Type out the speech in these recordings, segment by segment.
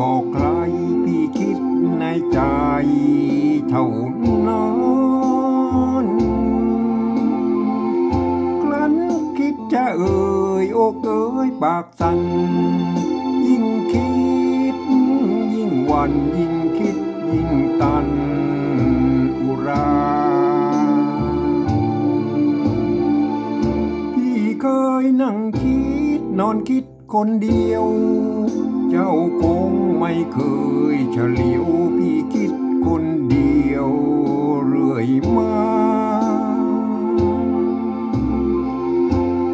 บอกใครพี่คิดในใจเท่านั้นครั้นคิดจะเอ่ยโอ้เอ่ยปากสั่นยิ่งคิด ยิ่งวันยิ่งคิดยิ่งตันอุราพี่เคยนั่งคิดนอนคิดคนเดียว เจ้าคงไม่เคยเฉลียวพี่คิดคนเดียวเรื่อยมา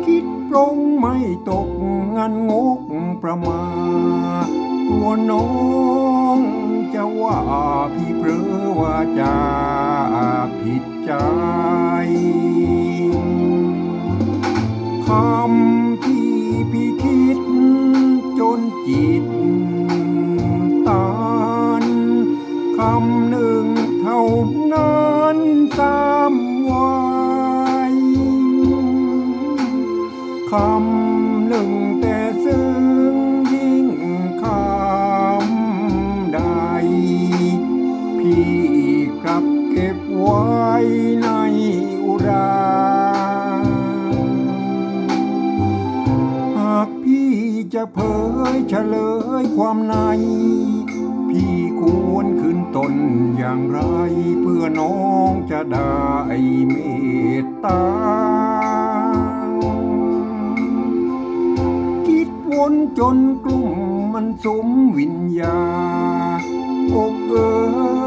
คิดปรงไม่ตกงานงกประมาตัวน้อง คำหนึ่งแต่ซึ้งยิ่งคำใด พี่กลับเก็บไว้ในอุราหากพี่จะเผยเฉลยความใน พี่ควรขึ้นตนอย่างไร เพื่อน้องจะได้เมตตา จนกลุ่มมันสมวิญญาอกเอ้ย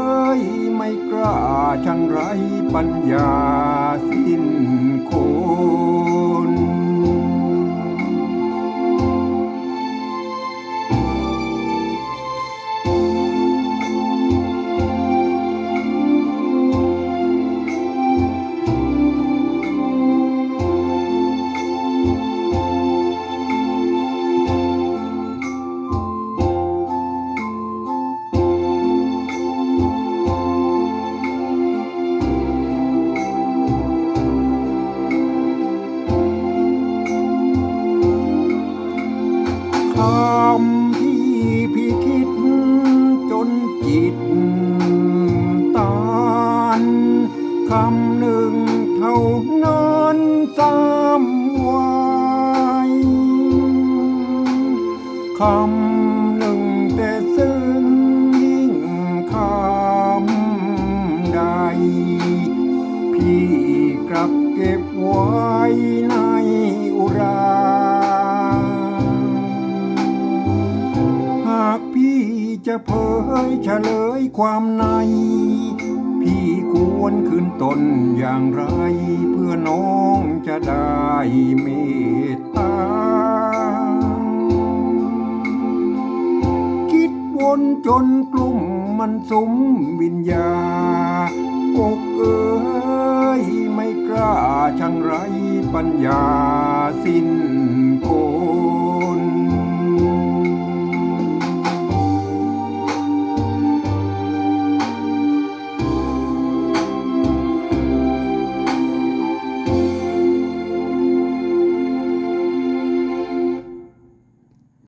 คำที่พี่คิดจนจิตตานคำหนึ่งเท่านั้นสามไว้คำหนึ่งแต่ซึ้งยิ่งคำใด พี่กลับเก็บไว้ใน จะเผยเฉลยความในพี่ควรขึ้นตนอย่างไร เพื่อน้องจะได้เมตตา คิดวนจนกลุ่มมันสมวิญญาอกเอ้ยไม่กล้าช่างไรปัญญาสิ้นคน